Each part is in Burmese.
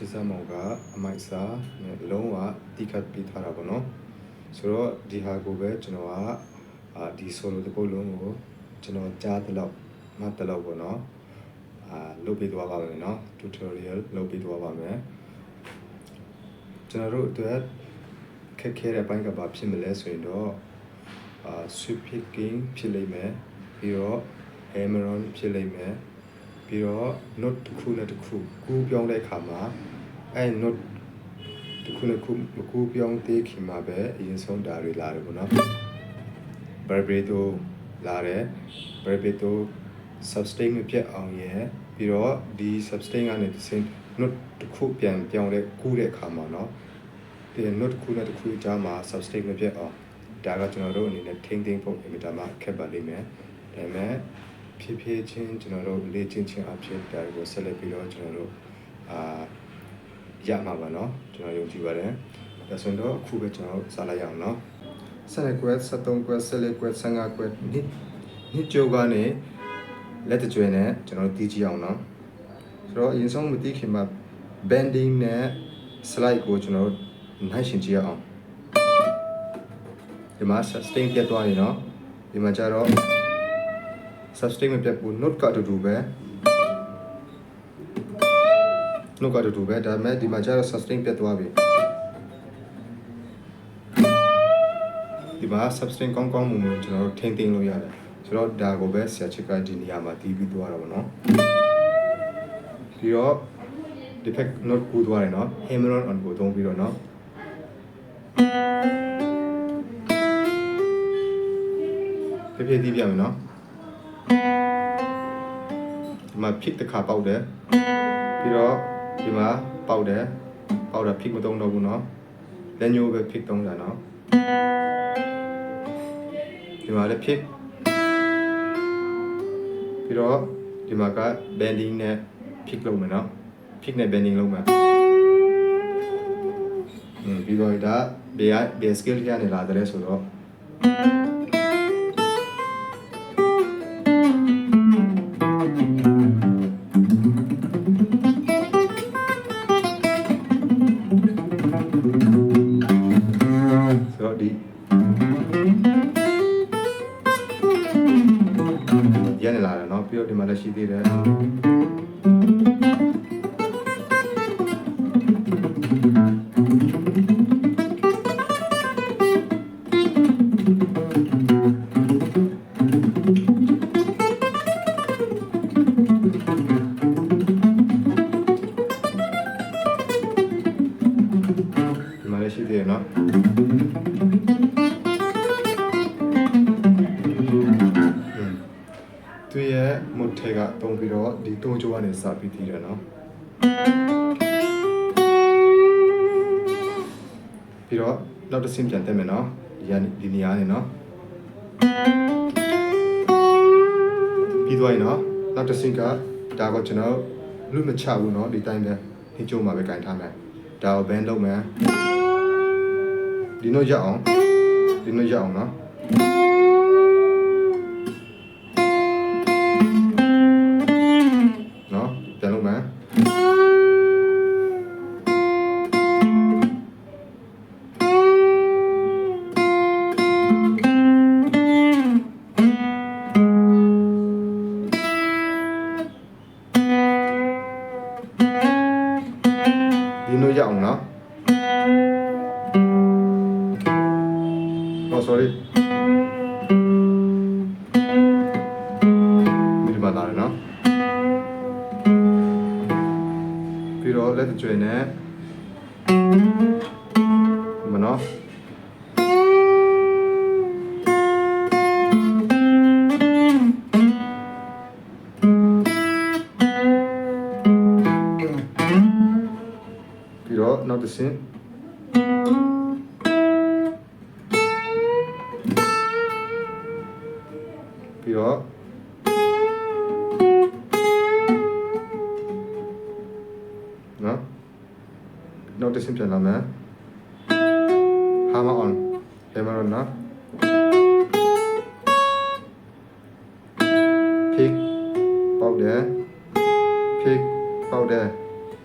ရာချစ်စမ်းမောင်ကအမိုက်စာနဲ့လုံးဝတိခတ်ပေးထားတာပေါ့နော်ဆိုတော့ဒီဟာကိုပဲကျွန်တော်ကအာဒီ solo တစ်ပုတ်လုံးကိုကျွန်တော်ကြားတဲ့လောက်မှတ်တဲ့လောက်ပေါ့နော်အာလုပ်ပေးသွားပါမယ်နော် tutorial လုပ်ပေးသွားပါမယ်ကျွန်တော်တို့အတွက်ခက်ခဲတဲ့ဘိုင်းကဘာဖြစ်မလဲဆိုရင်တော့အာ sweep picking ဖြစ်လိမ့်မယ်ပြီးတော့ hammer-on ဖြစ်လိမ့်မယ် ပြီးတော့ note တစ်ခုနဲ့တစ်ခုကူးပြောင်းတဲ့အခါမှာအဲ note တစ်ခုနဲ့တစ်ခုမကူးပြောင်းသေးခင်မှာပဲအရင်ဆုံးဒါတွေလာတယ်ပေါ့နော် vibrato လာတယ် vibrato sustain မပြတ်အောင်ရယ်ပြီးတော့ဒီ sustain ကနေတစ်ဆင့် note တစ်ခုပြန်ပြောင်းလဲကူးတဲ့အခါမှာเนาะဒီ note တစ်ခုနဲ့တစ်ခုအကြားမှာ sustain မပြတ်အောင်ဒါကကျွန်တော်တို့အနေနဲ့ထိမ့်သိမ့်ဖို့အင်မတန်မှခက်ပါလိမ့်မယ်ဒါပေမဲ့ ဖြည်းဖြည်းချင်းကျွန်တော်တို့လေ့ကျင့်ခြင်းအဖြစ်ဒါကိုဆက်လက်ပြီးတော့ကျွန်တော်တို့အာရမှာပါเนาะကျွန်တော်ယုံကြည်ပါတယ်ဒါဆိုရင်တော့အခုပဲကျွန်တော်တို့စလိုက်ရအောင်เนาะ12ကွက်73ကွက်14ကွက်15ကွက်နှစ်နှစ်ကြိုးကနေလက်တကြွယ်နဲ့ကျွန်တော်တို့တီးကြည့်အောင်เนาะဆိုတော့အရင်ဆုံးမတီးခင်မှာ bending နဲ့ slide ကိုကျွန်တော်တို့နိုင်ရှင်ကြည့်ရအောင်ဒီမှာ sustain ပြတ်သွားပြီเนาะဒီမှာကျတော့ sustain မပြတ်ဘူး note ကအတူတူပဲ note ကအတူတူပဲဒါပေမဲ့ဒီမှာကျတော့ sustain ပြတ်သွားပြီဒီမှာ sustain ကောင်းကောင်းမွန်မွန်ကျွန်တော်တို့ထိမ့်သိမ်းလို့ရတယ်ဆိုတော့ဒါကိုပဲဆရာချစ်ကဒီနေရာမှာတီးပြီးသွားတာပေါ့နော်ပြီးတော့ defect note ကူးသွားတယ်နော် hammer on ကိုသုံးပြီးတော့နော်ဖြည်းဖြည်းတီးပြမယ်နော် ဒီမှာ pick တစ်ခါပေါက်တယ်ပြီးတော့ဒီမှာပေါက်တယ်ပေါက်တာ pick မသုံးတော့ဘူးနော်လက်ညိုးပဲ pick သုံးတာနော်ဒီမှာလည်း pick ပြီးတော့ဒီမှာက bending နဲ့ pick လုပ်မယ်နော် pick နဲ့ bending လုပ်မယ်อืมပြီးတော့ဒါဘယ်ဘယ် skill ကနေလာတယ်လဲဆိုတော့ thank you သုံးပြီးတော့ဒီသုံးချိုးကနေစပြီးတည်တယ်နော်ပြီးတော့နောက်တစ်ဆင့်ပြန်တက်မယ်နော်ဒီကဒီနေရာနေနော်ပြီးသွားရင်နော်နောက်တစ်ဆင့်ကဒါကိုကျွန်တော်လူမချဘူးနော်ဒီတိုင်းပဲဒီချိုးမှာပဲခြင်ထားမယ်ဒါကိုဘန်းလုပ်မယ်ဒီနှုတ်ရအောင်ဒီနှုတ်ရအောင်နော် လက်ကျွေနဲ့မနော်ပြီးတော့နောက်တစ်ဆင့် နောက်တစ်ဆင့်ပြန်လာမယ် hammer on hammer on နော် pick ပေါက်တယ် pick ပေါက်တယ်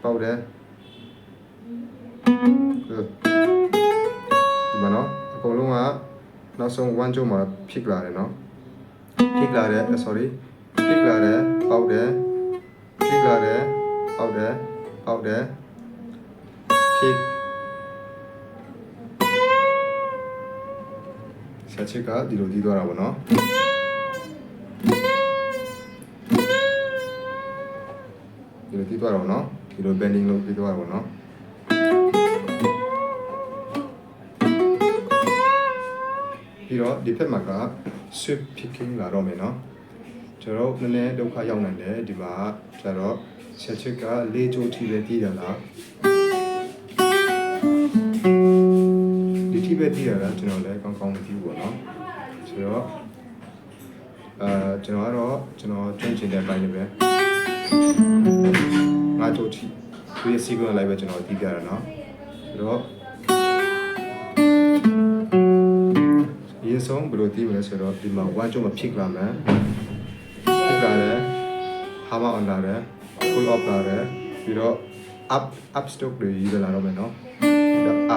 ပေါက်တယ်ဒီမှာနော်အကုန်လုံးကနောက်ဆုံး1ကျုံမှာဖြစ်လာတယ်နော်ဖြစ်လာတယ် sorry ဖြစ်လာတယ်ပေါက်တယ်ဖြစ်လာတယ်ပေါက်တယ်ပေါက်တယ်ဖြစ် ဆာချစ်ကဒီလိုကြီးသွားတာပေါ့နော်ဒီလိုကြီးသွားတာပေါ့နော်ဒီလို bending လုပ်ပြီးသွားတာပေါ့နော်ပြီးတော့ဒီဖက်မှာက swift picking လာတော့မယ်နော်ကျွန်တော်နည်းနည်းဒုက္ခရောက်နိုင်တယ်ဒီမှာကျတော့ချက်ချစ်ကလေးချိုးထီပဲတည်တယ်လား ထိပဲသိတာလားကျွန်တော်လည်းကောင်းကောင်းမသိဘူးပေါ့နော်ဆိုတော့အာကျွန်တော်ကတော့ကျွန်တော်ကျွမ်းကျင်တဲ့ဘိုင်းတွေပဲငါတို့ထိသူရဲ့ sequence လိုက်ပဲကျွန်တော်သိကြတာနော်ဆိုတော့ဒီဆုံးဘယ်လိုသိမလဲဆိုတော့ဒီမှာဝါကျုံမဖြစ်လာမယ်ဖြစ်လာတယ်ဟာမအောင်လာတယ် pull up လာတယ်ပြီးတော့ up up stroke တွေရေးလာတော့မယ်နော်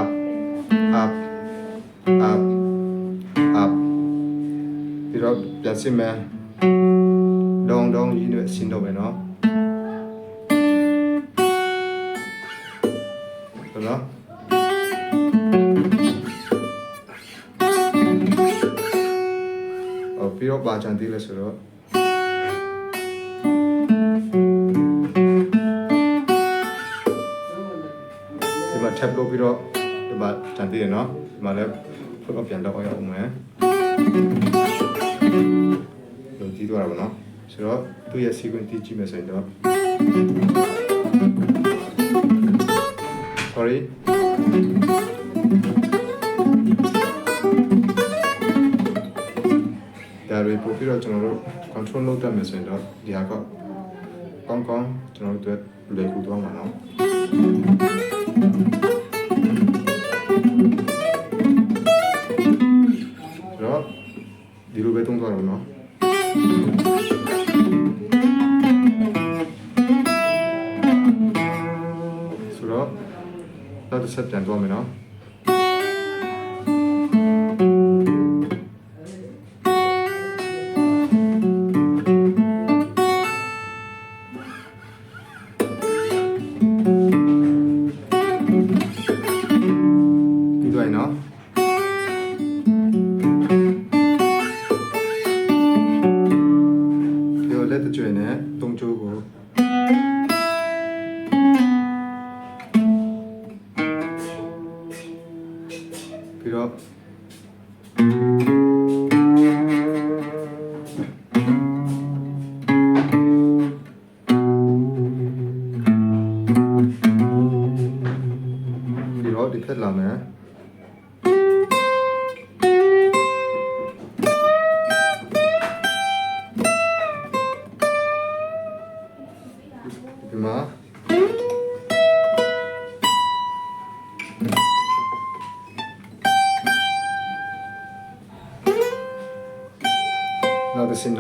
up up up up ပြီးတော့ပြန်စစ်မယ် down down ရေးနေဆင်းတော့မယ်နော်ဟုတ်နော်ဟိုပြီးတော့ပါချန်သေးလဲဆိုတော့ဒီမှာ tab လုပ်ပြီးတော့ဒီမှာချန်သေးတယ်နော်ဒီမှာလည်း ဖုတ်ပြန်တော့ရအောင်မယ်ဒီကြည့်တော့ရပါတော့ဆိုတော့သူ့ရဲ့ sequence ကြည့်မယ်ဆိုရင်တော့ sorry ဒါတွေပို့ပြီးတော့ကျွန်တော်တို့ control လုပ်တတ်မယ်ဆိုရင်တော့ဒီဟာကကောင်းကောင်းကျွန်တော်တို့လွယ်ကူသွားမှာနော် ပဲသုံးသွားတော့နော်ဆိုတော့နောက်တစ်ဆက်ပြန်သွားမယ်နော်ပြီး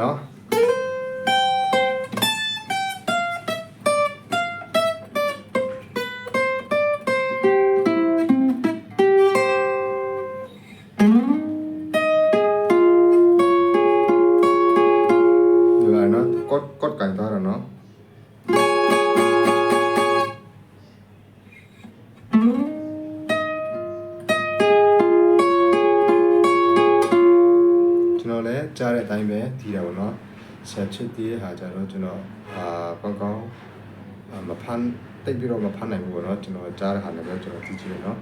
နော လည်းကြားတဲ့အတိုင်းပဲဒီတာပေါ့နော်ဆက်ချစ်တည်းရဲ့ဟာကြတော့ကျွန်တော်အာကောင်းကောင်းအာမဖမ်းတိတ်ပြီးတော့မဖမ်းနိုင်ဘူးပေါ့နော်ကျွန်တော်ကြားတဲ့ဟာလည်းပဲကျွန်တော်ကြည့်ကြည့်ရနော်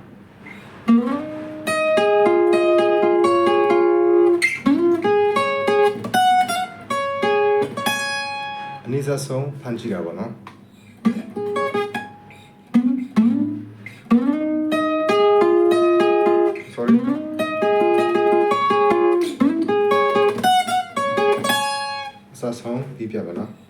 အနည်းဆုံးဖမ်းကြည့်တာပေါ့နော် ပြမယ်နော်။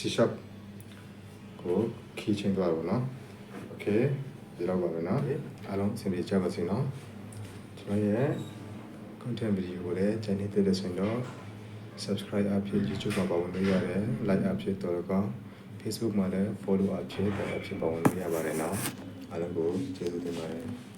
C sharp ကိုခီးချင်းသွားပါတော့โอเคဒီလောက်ပါပဲเนาะအားလုံးအဆင်ပြေကြပါစေเนาะကျွန်တော်ရဲ့ content video ကိုလည်း channel တက်တဲ့ဆိုရင်တော့ subscribe အဖြစ် YouTube မှာပါဝင်လို့ရတယ် like အဖြစ်တော်ကောင်း Facebook မှာလည်း follow အဖြစ်တော်အဖြစ်ပါဝင်လို့ရပါတယ်เนาะအားလုံးကိုကျေးဇူးတင်ပါတယ်